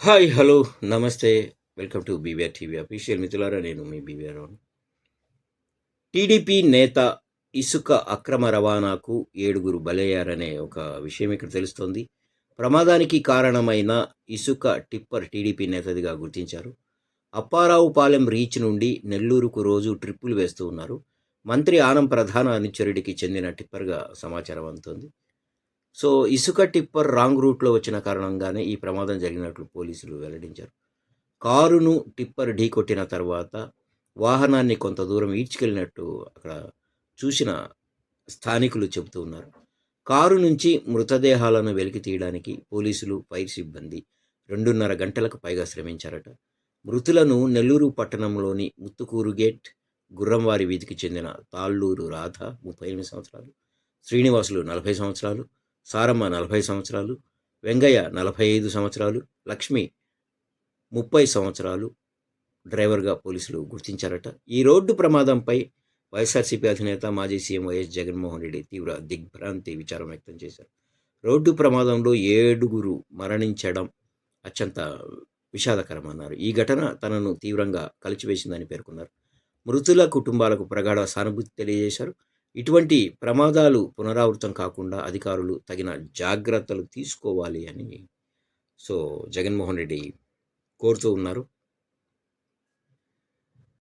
Hi hello namaste. Welcome to BVR TV official మిత్రులారా నేను మీ BVR TDP నేత ఇసుక అక్రమ రవాణాకు ఏడుగురు బలయ్యారనే ఒక విషయం ఇక్కడ తెలుస్తోంది. ప్రమాదానికి కారణమైన ఇసుక టిప్పర్ టీడీపీ నేతదిగా గుర్తించారు. అప్పారావుపాలెం రీచ్ నుండి నెల్లూరుకు రోజు ట్రిప్పులు వేస్తూ ఉన్నారు. మంత్రి ఆనం ప్రధాన అనుచరుడికి చెందిన టిప్పర్గా సమాచారం అందుతోంది. సో ఇసుక టిప్పర్ రాంగ్ రూట్లో వచ్చిన కారణంగానే ఈ ప్రమాదం జరిగినట్లు పోలీసులు వెల్లడించారు. కారును టిప్పర్ ఢీకొట్టిన తర్వాత వాహనాన్ని కొంత దూరం ఈడ్చుకెళ్ళినట్టు అక్కడ చూసిన స్థానికులు చెబుతూ ఉన్నారు. కారు నుంచి మృతదేహాలను వెలికి తీయడానికి పోలీసులు ఫైర్ సిబ్బంది రెండున్నర గంటలకు పైగా శ్రమించారట. మృతులను నెల్లూరు పట్టణంలోని ముత్తుకూరు గేట్ గుర్రంవారి వీధికి చెందిన తాళ్ళూరు రాధ ముప్పై ఎనిమిది సంవత్సరాలు శ్రీనివాసులు నలభై సంవత్సరాలు సారమ్మ నలభై సంవత్సరాలు వెంగయ్య నలభై ఐదు సంవత్సరాలు లక్ష్మి ముప్పై సంవత్సరాలు డ్రైవర్గా పోలీసులు గుర్తించారట. ఈ రోడ్డు ప్రమాదంపై వైఎస్ఆర్సీపీ అధినేత మాజీ సీఎం వైఎస్ జగన్మోహన్ రెడ్డి తీవ్ర దిగ్భ్రాంతి విచారం వ్యక్తం చేశారు. రోడ్డు ప్రమాదంలో ఏడుగురు మరణించడం అత్యంత విషాదకరమన్నారు. ఈ ఘటన తనను తీవ్రంగా కలిచివేసిందని పేర్కొన్నారు. మృతుల కుటుంబాలకు ప్రగాఢ సానుభూతి తెలియజేశారు. ఇటువంటి ప్రమాదాలు పునరావృతం కాకుండా అధికారులు తగిన జాగ్రత్తలు తీసుకోవాలి అని సో జగన్మోహన్ రెడ్డి కోరుతూ ఉన్నారు.